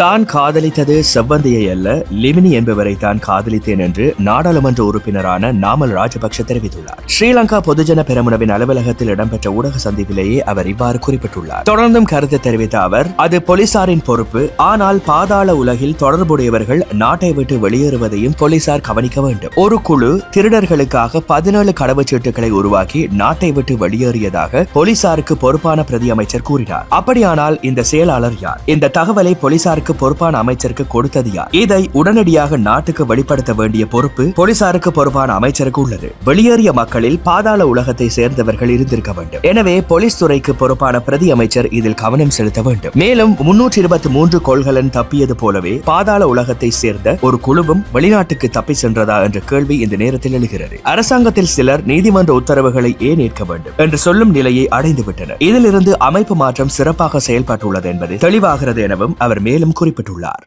தான் காதலித்தது செவ்வந்தியை அல்ல லிமினி என்பவரை தான் காதலித்தேன் என்று நாடாளுமன்ற உறுப்பினரான நாமல் ராஜபக்ஷ தெரிவித்துள்ளார். ஸ்ரீலங்கா பொதுஜன பெரமுனவின் அலுவலகத்தில் இடம்பெற்ற ஊடக சந்திப்பிலேயே அவர் இவ்வாறு குறிப்பிட்டுள்ளார். தொடர்ந்தும் கருத்து தெரிவித்த அவர் அது போலீசாரின் பொறுப்பு ஆனால் பாதாள உலகில் தொடர்புடையவர்கள் நாட்டை விட்டு வெளியேறுவதையும் போலீசார் கவனிக்க வேண்டும். ஒரு குழு திருடர்களுக்காக பதினேழு கடவுச்சீட்டுகளை உருவாக்கி நாட்டை விட்டு வெளியேறியதாக போலீசாருக்கு பொறுப்பான பிரதி அமைச்சர் கூறினார். அப்படியானால் இந்த செயலாளர் யார்? இந்த தகவலை போலீசாருக்கு பொறுப்பான அமைச்சருக்கு கொடுத்தது யார்? இதை உடனடியாக நாட்டுக்கு வெளிப்படுத்த வேண்டிய பொறுப்பு போலீசாருக்கு பொறுப்பான அமைச்சருக்கு உள்ளது. வெளியேறிய மக்களில் பாதாள உலகத்தை சேர்ந்தவர்கள் இருந்திருக்க வேண்டும். எனவே போலீஸ் துறைக்கு பொறுப்பான பிரதி அமைச்சர் இதில் கவனம் செலுத்த வேண்டும். மேலும் முன்னூற்றி இருபத்தி மூன்று கோள்களன் தப்பியது போலவே பாதாள உலகத்தை சேர்ந்த ஒரு குழுவும் வெளிநாட்டுக்கு தப்பி சென்றதா என்ற கேள்வி இந்த நேரத்தில் எழுகிறது. அரசாங்கத்தில் சிலர் நீதிமன்ற உத்தரவுகளை ஏன் ஏற்க வேண்டும் என்று சொல்லும் நிலையை அடைந்துவிட்டனர். இதிலிருந்து அமைப்பு மாற்றம் சிறப்பாக செயல்பட்டுள்ளது என்பது தெளிவாகிறது எனவும் அவர் மேலும் குறிப்பிட்டுள்ளார்.